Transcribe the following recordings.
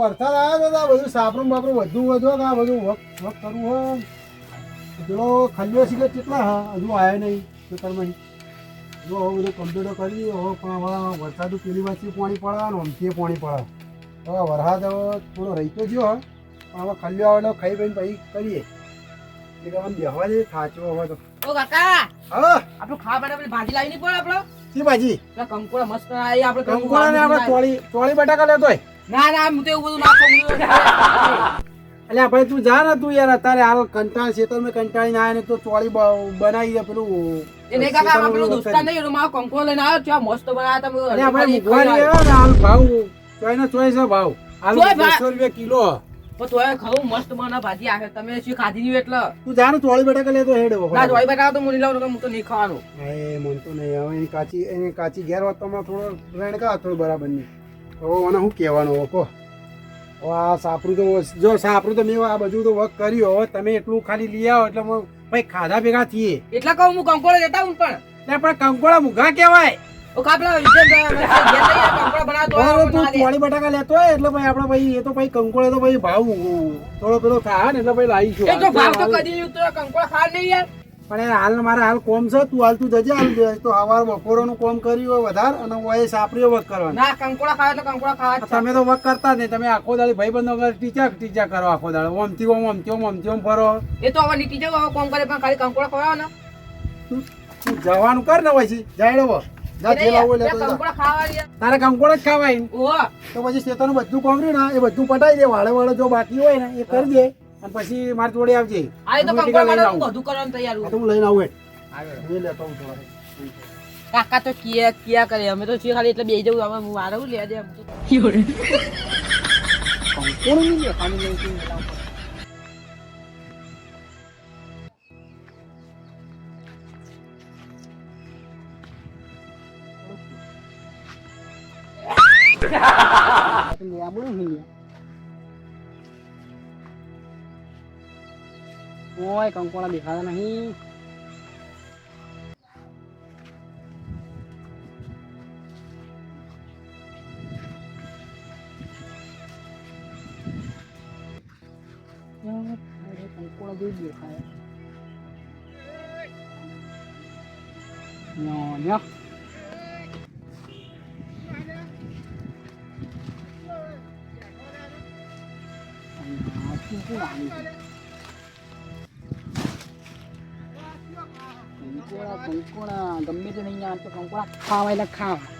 વરસાદ આવ્યો તો આ બધું સાપરું બાપરું બધું વધુ આ બધું વક વક કરવું હોય પેલો ખલ્યો સિગરેટ કેટલા? હા હજુ આવ્યા નહીં ખેતરમાં જો હવે બધું કમ્પ્યુટર કરી હવે પણ હવે વરસાદ પેલી વાંચી પાણી પડે ને અમથી પાણી પડે હવે વરસાદ હવે થોડો રહી તો ગયો હે. પણ હવે ખલ્યો આવે એટલે ખાઈ પીને પછી કરીએ. એટલે આમ બેહવા દે થાચો હવે તો. ઓ કાકા હા? આપણું ખાવા માટે ભાજી લાવી નહીં પડે આપણો? શી ભાજી? કંકોડા મસ્ત આવી આપણે કંકુ કંકોડા ને આપણે ચોળી ચોળી બટાકા લેતો હોય. ના ના હું તો એવું બધું ના એટલે આપણે તું જા ને તું યાર અત્યારે હાલ કંટાળ તો મેં કંટાળીને ના તો ચોળી બનાવી દે પેલું એને કાકા આપણે પેલો દોસ્તાર નહીં એનો મારો કંકો લઈને આવ્યો છે મસ્ત બનાવ્યા તમે અને આપણે મુઘવારી આવ્યો ને હાલ ભાવ ચોઈ ને ચોઈ છે ભાવ. હાલ. બસો રૂપિયા કિલો. પણ તોય ખાવું મસ્ત મને ભાજી આવે તમે શું ખાધી નહીં એટલે? તું જા ચોળી બટાકા લેતો હેડ. ના ચોળી બટાકા તો નહીં લાવું હું તો નહીં ખાવાનું. એ મનતો નહીં હવે એની કાચી એની કાચી ઘેર વાત તો થોડો રેણકા થોડું બરાબર નહીં હવે મને શું કહેવાનું? હવે કહો આ સાપરું તો જો સાપરું તો મેં આ બધું તો વર્ક કર્યું. હવે તમે એટલું ખાલી લઈ આવો એટલે હું ભાઈ ખાધા ભેગા થઈએ. એટલે કહું હું કંકોળા લેતા હું પણ. એટલે પણ કંકોળા મુઘા કહેવાય. તું બટાકા લેતો હોય એટલે ભાઈ આપણે ભાઈ એ તો ભાઈ કંકોડે તો ભાઈ ભાવ થોડો પેલો થાય ને એટલે ભાઈ તો કદી નહીં ઉતર્યો, નહીં યાર. પણ એ હાલ મારે હાલ કોમ છે તું હાલ તું જજે હાલ. તો સવાર બપોરોનું કોમ કર્યું હોય વધારે અને ઓય સાપરીઓ વર્ક કરવાનું. ના કંકોડા ખાવા એટલે કંકોડા ખાવા તમે તો વર્ક કરતા જ નહીં. તમે આખો દાડી ભાઈ બંધો ટીચા ટીચા કરો આખો દાડો. ઓમથી ઓમ ઓમથી ઓમ ઓમથી ઓમ ફરો. એ તો હવે જાવ હવે કોમ કરે પણ ખાલી કંકોડા ખવડાવો ને જવાનું કર ને પછી. જાય વો જા એ જે નહીં લાવવું યાર, લેતો જા. કંકોડા તારે કંકોડ જ ખાવાય. તો પછી શેતાનું બધું કોમ રહ્યું ને એ બધું પટાઈ દે. વાળે વાળે જો બાકી હોય ને એ કરી દે. અને પછી મારી જોડે આવજે આ તો હું કંકોડા લઈને આવું. બધું કરવાનું તૈયાર હું. તો હું લઈને આવું. હું લેતો હું થોડા. કાકા તો કિયા કિયા કરે અમે તો છીએ ખાલી એટલે બે જવું અમે હું આરવું લે દે કંકોડ નહીં લે, ખાલી લઈને તું લાવ. ઓય કંકોડા દેખાતા નહીં કંકોડા જેવું દેખાય ન્યો, ન્યો. કંકોડા કંકોડા ગમે તે નહીં તો ખાવા એટલે ખાવા?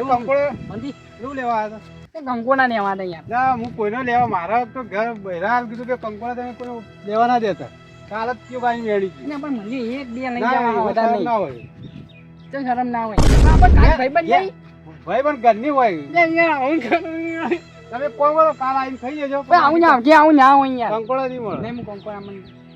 કંકોડો લેવા આવ્યા એ કંકોડા ને એવા યાર હતા ના હું કોઈને લેવા મારા તો ઘર બહેરા કીધું કે કંકોડા તમે કોઈ લેવા ના દેતા. કાલત કયો કાંઈ મેળી ગઈ પણ મંદી એક બે લઈ ના, જવા વધારે શરમ ના હોય. તો શરમ ના હોય. નહીં. ભાઈ પણ ઘરની હોય. તમે કોઈ બોલો કાલ આવીને ખાઈ જજો ભાઈ, આવું ના આવજે, આવું ને હોય યાર કંકોડા નહીં મળે. નહીં, હું મને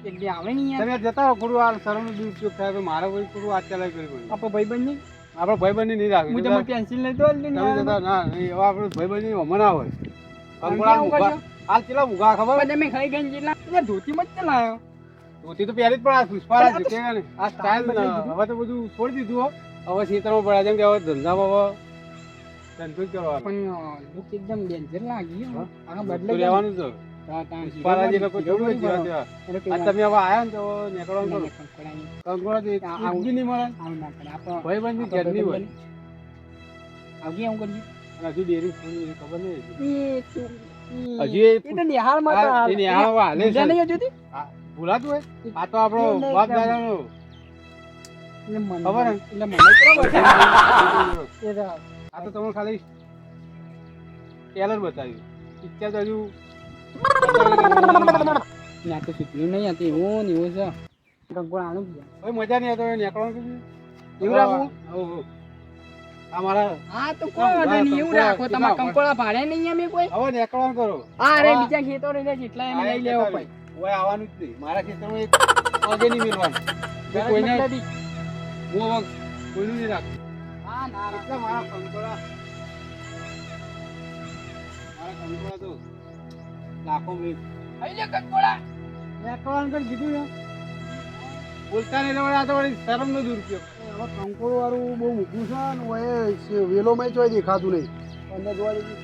એક બે આવે નહીં તમે જતા રહો ગુરુ આ શરમનો દુરુપયોગ થાય તો મારે કોઈ ગુરુ આ ચાલાય કરી પડે આપણો ભાઈબંધ નહીં? ભાઈ ભાઈબંધી નહીં રાખવી હું તમે તમે પેન્સિલ લઈ દો તમે જતા ના નહીં, હવે આપણે ભાઈબંધી હમણાં ના હોય. આવું મુગા. હાલ કેટલા મુગા ખબર? પણ તમે ખાઈ ગઈ એટલે ધોતી મત ચલાયો ધોતી તો પહેરી જ પણ આ પુષ્પારાજ પણ આ ને. આ સ્ટાઇલ હવે તો બધું છોડી દીધું હવે ખેતરમાં પડ્યા જેમ કે હવે ધંધામાં હવે ધંધો જ કરવાનો પણ લુક એકદમ ડેન્જર લાગી આ રહેવાનું. તા- લોકો જેવા આ તમે હવે આયા ને તો નીકળવાનું કંકોડા તો એક આ- એક આવું. નહીં મળે. આવું ના કરે. આપણો- ભાઈબંધી આપણો ઘરની હોય. ભાઈબંધ. આવું કરજે. હજુ ડેરી ખબર નહીં એ હાલ- છે. નહીં ભૂલાતું હોય. આ તો આપણો બાપ દાદાનો. ખબર એટલે મને આ તો તમે ખાલી ટેલર બતાવ્યું પિક્ચર તો હજુ ના તો સુધર્યું નહીં હતું એવું ને એવું છે કંકોડા આનું જ છે. મજા નહીં આવતો નીકળવાનું કીધું એવું રાખવું? હોવ, હોવ. હા તો કોઈ વાંધો નહીં એવું રાખો તમારે ભાડે નહીં અમે કોઈ હવે નીકળવાનું કરો હા રે. બીજા ખેતો રહી જાય જેટલા એમ લઈ લેવો ભાઈ ઓય આવવાનું જ નહીં મારા ખેતરમાં એક પગે નહીં મેળવાનું કોઈને હું હવે કોઈનું નહીં રાખતું ના ના. એટલા મારા કંકોડા મારા કંકોડા તો લાખો મેં અહીં લે કંકોડા નીકળવાનું કરી કીધું ને બોલતા નહીં વળી આ તો વળી શરમનો દુરુપયોગ હવે કંકોળ વાળું બહુ મૂકું છે ને ઓય વેલોમાં ચોય દેખાતું નહીં. અંદર જોવા જઈએ.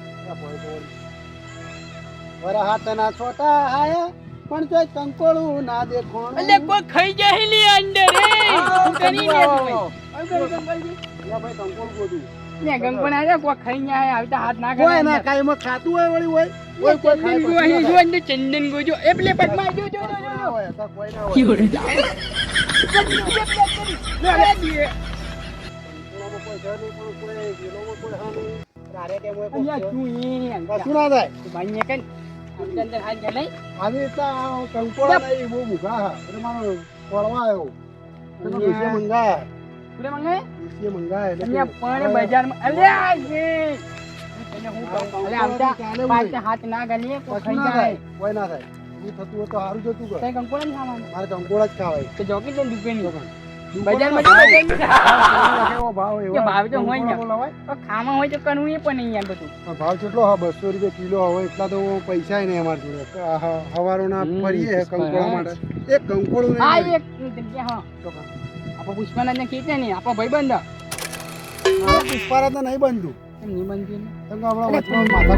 વરા હાથના છોટા આયા પણ ચોય કંકોળું ના દેખો એટલે કોઈ ખાઈ જાય અંદર. ચંદન ગો અહીં જો અંદર ચંદન ગો જો એ પેલે પગમાં જો. જો હોય હોય. પણ હોય બહુ મૂંગા હા. હાથ ના ગલીએ કોઈ ખાઈ થાય કોઈ ના થાય. એ થતું હોય તો સારું જતું કર કઈ કંકોડા નહીં ખાવાનું? મારે કંકોળા જ ખાવાય. તો જોકી જઈને દુકાનની બજારમાં જો ભાવ એવો ભાવ તો હોય ને. ખાવા હોય તો કરવું એ પણ નહીં બધું. ભાવ કેટલો હા બસો રૂપિયા કિલો હવે એટલા તો પૈસા નહીં અમારી જોડે. હવારોના ફરીએ કંકોળા માટે. એક કંકોળું હા એક હા. આપણે પુષ્પાના ખેંચે ને આપણો ભાઈ બંધ મળે. પુષ્પારાજ નહીં બનતું એમ. નહીં વચમાં માથા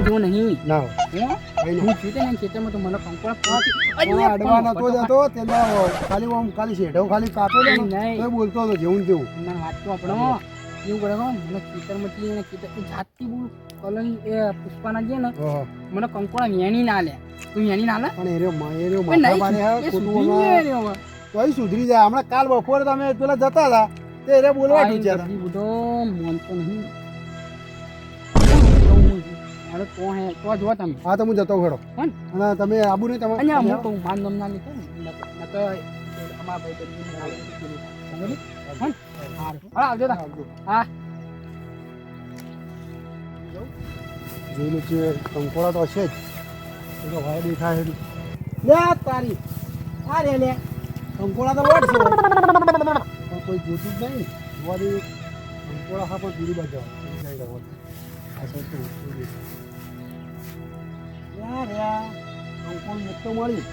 જેવો નહીં. ના. હે? નહીં. છું ને ખેતરમાં તો મને કંકોડા કોઈ અડવા નતો જતો તેમાં ખાલી આમ ખાલી શેઢો ખાલી કાપો ને નહીં. તોય બોલતો હતો જેવું ને તેવું. મને વાત તો આપણો. એવું કરે? મને ખેતરમાંથી એને ખેતર જાતથી બોલ કલન એ પુષ્પાના જે ને મને કંકોડા વેણી ના લે. તું વેણી ના લે? પણ માથા મારે ખોટું હવે. તોય સુધરી જાય. હમણાં કાલ બપોરે તમે પેલા જતા હતા. તે એને બોલવા ઢૂંચ્યા હતા. ગભરી બુઢો નહીં. અરે તો હે તો જો તમે. હા તો હું જતો ખરો અને તમે આબુ નહીં તમે અહીંયા હું તો માન નામ ના લીધો ને તો અમારા ભાઈ? હં? આવજો તા. હા. જોયેલું છે કંકોડા તો છે જ. એ તો ભાઈ દેખાય લે તારી. આ રે લે. કંકોડા તો લોટ પણ કોઈ જોતું જ નહીં. વળી કંકોળા હા પણ પૂરી બાજુ સાઈડ આવે. આ સૌથી તો ઓછું છે. યા રે મોટો મળી.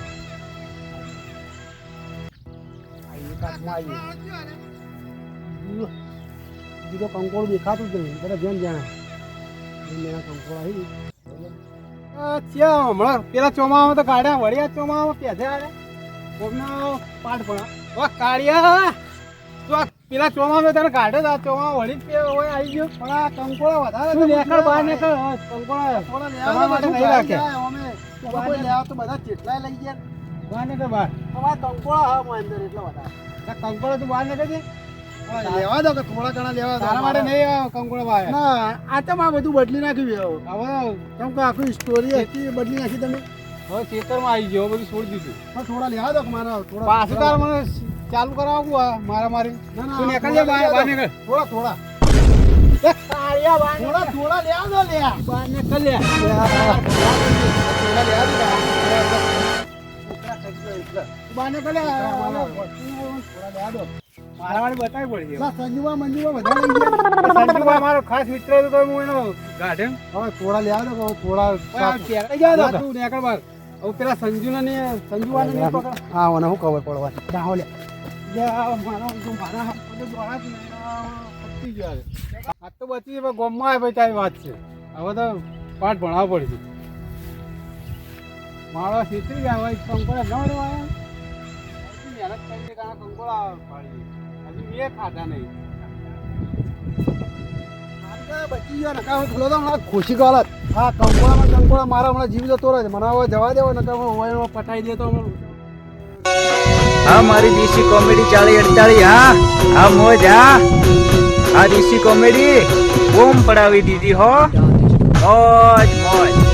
આ એક હાથમાં આવ્યું બીજું બીજું તો દેખાતું જ નહીં. બધા જેમ જાણે. મેં કંકોડ આવી પેલા ચોમામાં તો કાઢ્યા, વળ્યા ચોમામાં પેધે કોકના પાઠ ભણા. ઓ તો પેલા તને તો આ વળી પે હોય આવી ગયો. પણ આ કંકોડા વધારે તું નેકળ બહાર નેકળ. હા, કંકોડા કંકોડા માટે નહીં રાખ્યા. અમે કોઈ લેવા તો બધા જેટલાય લઈ ગયા. બહાર નેકળ બહાર. હવે કંકોળા હા માં અંદર એટલા વધારે આ કંકોડા તું બહાર નેકળ છે? લેવા દો કે થોડા ઘણા લેવા તારા માટે નહીં બહાર. ના આ તો બધું બદલી નાખ્યું. હવે કેમ કે આખી સ્ટોરી હતી બદલી નાખી તમે. હવે ખેતરમાં આવી ગયો બધું છોડી દીધું. પણ થોડા લેવા દો કે મારા થોડા પાછું તાર મને ચાલુ કરાવવું આ મારા મારી? ના ના તું નીકળ જા બહાર બહાર થોડા નીકળ. થોડા થોડા. થોડા થોડા લેવા દો લે બહાર નીકળ લે થોડા લેવા દો બહાર નીકળ લે થોડા લેવા દો. મારાવાળી બતાવી બધા લઈ ગયા. સંજુભાઈ મારો ખાસ મિત્ર હતો તો હું એનો ગાઢે હવે થોડા લેવા દો થોડા તો. નીકળ બહાર. હવે પેલા સંજુને ને સંજુવાને નહીં પકડ. હા ઓને શું ખબર પડવાની જાઓ લે યા મારા જો મારા હાથ પગે દોડા જ નહીં. પતી ગયા. આ તો બચી પણ ગોમમાં આવે ભાઈ તારી વાત છે હવે તો પાઠ ભણાવવો પડશે મારો શીતરી ગયા હોય કંકોડા ન લેવાય મહેનત કરીને કાં કંકોડા પાડી હજુ મેં ખાધા નહીં બચી ગયો નકા તો હમણાં ખુશી ગાલત હા કંકોડામાં કંકોડા મારા હમણાં જીવ જતો રહે છે મને હવે જવા દેવો નકા હું પટાઈ દેતો હા મારી દેશી કોમેડી ચાલી અડતાળી, હા? હા, મોજ, હા? આ દેશી કોમેડી? બૂમ પડાવી દીધી, હો? મોજ મોજ.